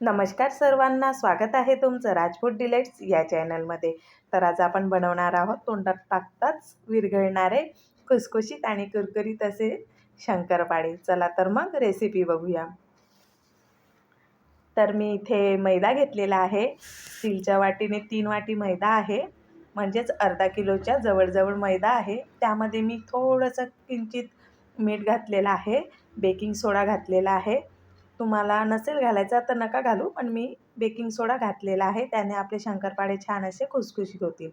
नमस्कार सर्वांना स्वागत आहे तुमचं राजपूत डिलेट्स या चॅनलमध्ये. तर आज आपण बनवणार आहोत तोंडात टाकताच विरघळणारे खुसखुशीत आणि कुरकुरीत असे शंकरपाळी. चला तर मग रेसिपी बघूया. तर मी इथे मैदा घेतलेला आहे. स्टीलच्या वाटीने तीन वाटी मैदा आहे. म्हणजेच अर्धा किलोच्या जवळजवळ मैदा आहे. त्यामध्ये मी थोडंसं किंचित मीठ घातलेलं आहे. बेकिंग सोडा घातलेला आहे. तुम्हाला नसेल घालायचा तर नका घालू पण मी बेकिंग सोडा घातलेला आहे. त्याने आपले शंकरपाळे छान असे खुसखुशीत होतील.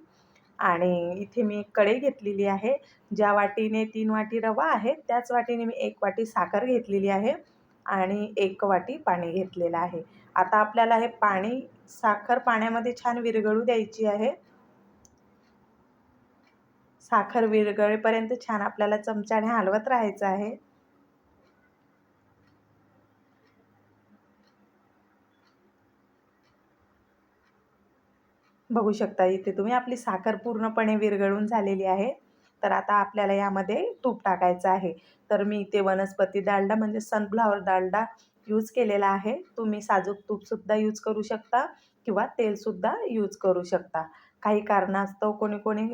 आणि इथे मी एक कढई घेतलेली आहे. ज्या वाटीने तीन वाटी रवा आहे त्याच वाटीने मी एक वाटी साखर घेतलेली आहे आणि एक वाटी पाणी घेतलेलं आहे. आता आपल्याला हे पाणी साखर पाण्यामध्ये छान विरघळू द्यायची आहे. साखर विरघळेपर्यंत छान आपल्याला चमच्याने हलवत राहायचं आहे. बघू शकता इथे तुम्ही. आपली साखर पूर्णपणे विरघळून झालेली आहे. तर आता आपल्याला यामध्ये तूप टाकायचं आहे. तर मी इथे वनस्पती डालडा म्हणजे सनफ्लावर डालडा यूज केलेला आहे. तुम्ही साजूक तूपसुद्धा यूज करू शकता किंवा तेलसुद्धा यूज करू शकता. काही कारणास्तव कोणी कोणी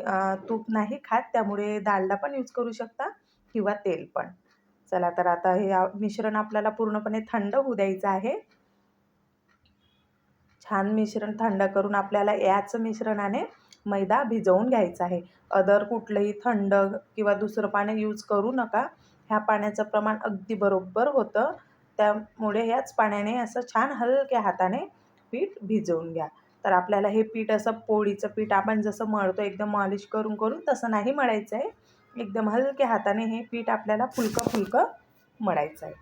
तूप नाही खात त्यामुळे डालडा पण यूज करू शकता किंवा तेल पण. चला तर आता हे मिश्रण आपल्याला पूर्णपणे थंड होऊ द्यायचं आहे. छान मिश्रण थंड करून आपल्याला याच मिश्रणाने मैदा भिजवून घ्यायचा आहे. अदर कुठलंही थंड किंवा दुसरं पाणी यूज करू नका. ह्या पाण्याचं प्रमाण अगदी बरोबर होतं. त्यामुळे ह्याच पाण्याने असं छान हलक्या हाताने पीठ भिजवून घ्या. तर आपल्याला हे पीठ असं पोळीचं पीठ आपण जसं मळतो एकदम मॉलिश करून करून तसं नाही मळायचं आहे एकदम हलक्या हाताने हे पीठ आपल्याला फुलकं फुलकं मळायचं आहे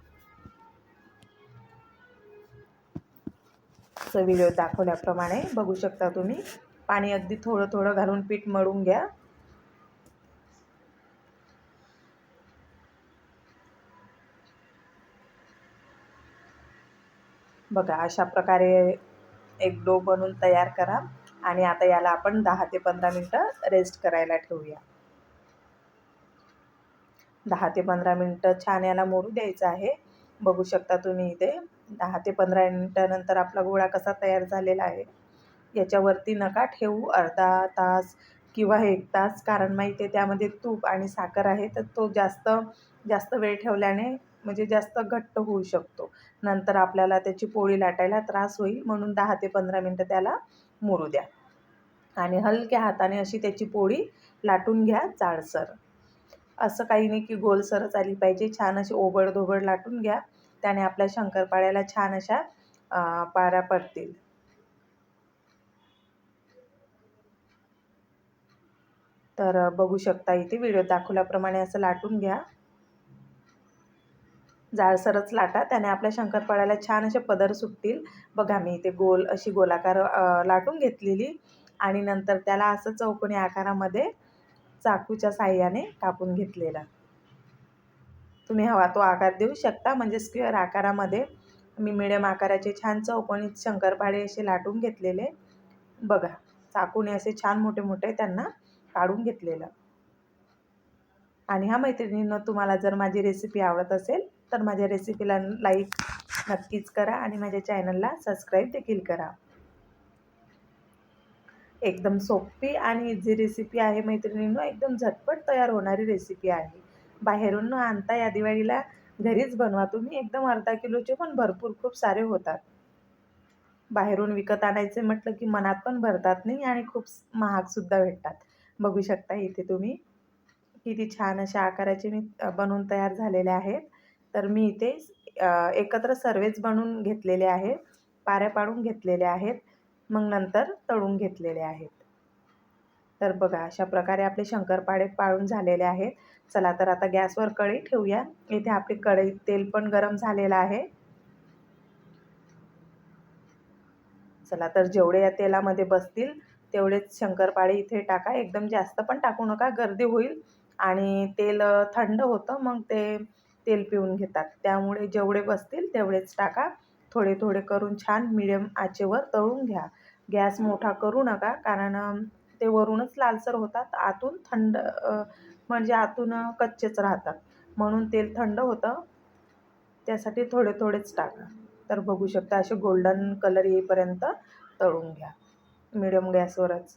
व्हिडिओ दाखवल्याप्रमाणे बघू शकता तुम्ही. पाणी अगदी थोडं थोडं घालून पीठ मळून घ्या. बघा अशा प्रकारे एक डो बनवून तयार करा आणि आता याला आपण दहा ते पंधरा मिनटं रेस्ट करायला ठेवूया. दहा ते पंधरा मिनटं छान याला मोरू द्यायचं आहे. बघू शकता तुम्ही इथे. दहा ते पंधरा मिनटानंतर आपला गोळा कसा तयार झालेला आहे. याच्यावरती नका ठेवू अर्धा तास किंवा एक तास कारण माहिती आहे त्यामध्ये तूप आणि साखर आहे तर तो जास्त जास्त वेळ ठेवल्याने म्हणजे जास्त घट्ट होऊ शकतो. नंतर आपल्याला त्याची पोळी लाटायला त्रास होईल म्हणून दहा ते पंधरा मिनटं त्याला मुरू द्या. आणि हलक्या हाताने अशी त्याची पोळी लाटून घ्या जाडसर. असं काही नाही की गोलसरच आली पाहिजे छान अशी ओबडधोबड लाटून घ्या. त्याने आपल्या शंकरपाळ्याला छान अशा पाऱ्या पडतील. तर बघू शकता इथे व्हिडिओ दाखवल्याप्रमाणे असं लाटून घ्या. जाळसरच लाटा त्याने आपल्या शंकरपाळ्याला छान असे पदर सुटतील. बघा मी इथे गोल अशी गोलाकार लाटून घेतलेली. आणि नंतर त्याला असं चौकोनी आकारामध्ये चाकूच्या साह्याने कापून घेतलेला. तुम्ही हवा तो आकार देऊ शकता. म्हणजे स्क्वेअर आकारामध्ये मी मिडियम आकाराचे छान चौकोनी शंकरपाळे असे लाटून घेतलेले. बघा चाकूने असे छान मोठे मोठे त्यांना काढून घेतलेलं. आणि ह्या मैत्रिणींना तुम्हाला जर माझी रेसिपी आवडत असेल तर माझ्या रेसिपीला लाईक नक्कीच करा आणि माझ्या चॅनलला सबस्क्राईब देखील करा. एकदम सोपी आणि इझी रेसिपी आहे मैत्रिणींनो. एकदम झटपट तयार होणारी रेसिपी आहे. बाहेरून न आणता या दिवाळीला घरीच बनवा. तुम्ही एकदम अर्धा किलोचे पण भरपूर खूप सारे होतात. बाहेरून विकत आणायचे म्हटलं की मनात पण भरतात नाही आणि खूप महागसुद्धा भेटतात. बघू शकता इथे तुम्ही. किती छान अशा आकाराचे मी बनवून तयार झालेले आहेत. तर मी इथे एकत्र सर्वेच बनवून घेतलेले आहे पाऱ्या पाडून घेतलेल्या आहेत. मग नंतर तळून घेतलेले आहेत. तर बघा अशा प्रकारे आपले शंकरपाळे पाळून झालेले आहेत. चला तर आता गॅसवर कढई ठेवूया. इथे आपली कढई तेल पण गरम झालेलं आहे. चला तर जेवढे या तेलामध्ये बसतील तेवढेच शंकरपाळे इथे टाका. एकदम जास्त पण टाकू नका गर्दी होईल. आणि तेल थंड होतं मग ते तेल पिऊन घेतात. त्यामुळे जेवढे बसतील तेवढेच टाका. थोडे थोडे करून छान मिडियम आचेवर तळून घ्या. गॅस मोठा करू नका कारण ते वरूनच लालसर होतात. आतून थंड म्हणजे आतून कच्चेच राहतात. म्हणून तेल थंड होतं. त्यासाठी थोडे थोडेच टाका. तर बघू शकता असे गोल्डन कलर येईपर्यंत तळून घ्या. मिडियम गॅसवरच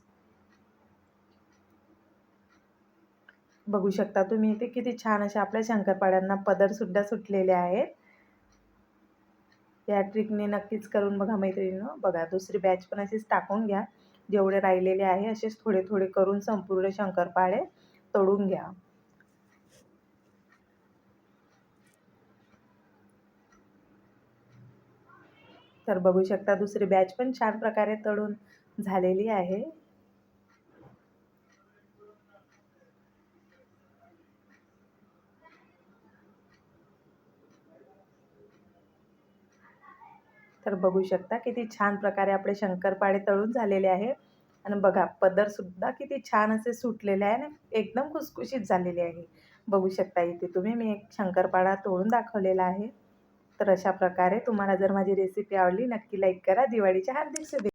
बघू शकता तुम्ही इथे किती छान असे आपल्या शंकरपाड्यांना पदरसुद्धा सुटलेले आहेत. या ट्रिकने नक्कीच करून बघा मैत्रिणीनं. बघा दुसरी बॅच पण अशीच टाकून घ्या. जेवढे राहिलेले आहे असेच थोडे थोडे करून संपूर्ण शंकरपाळे तळून घ्या. तर बघू शकता दुसरी बॅच पण छान प्रकारे तळून झालेली आहे. तर बघू शकता किती छान प्रकारे आपले शंकरपाळे तळून झालेले आहे. आणि बघा पदरसुद्धा किती छान असे सुटलेले आहे आणि एकदम खुसखुशीत झालेले आहे. बघू शकता इथे तुम्ही मी एक शंकरपाळा तोडून दाखवलेला आहे. तर अशा प्रकारे तुम्हाला जर माझी रेसिपी आवडली नक्की लाईक करा. दिवाळीच्या हार्दिक शुभेच्छा.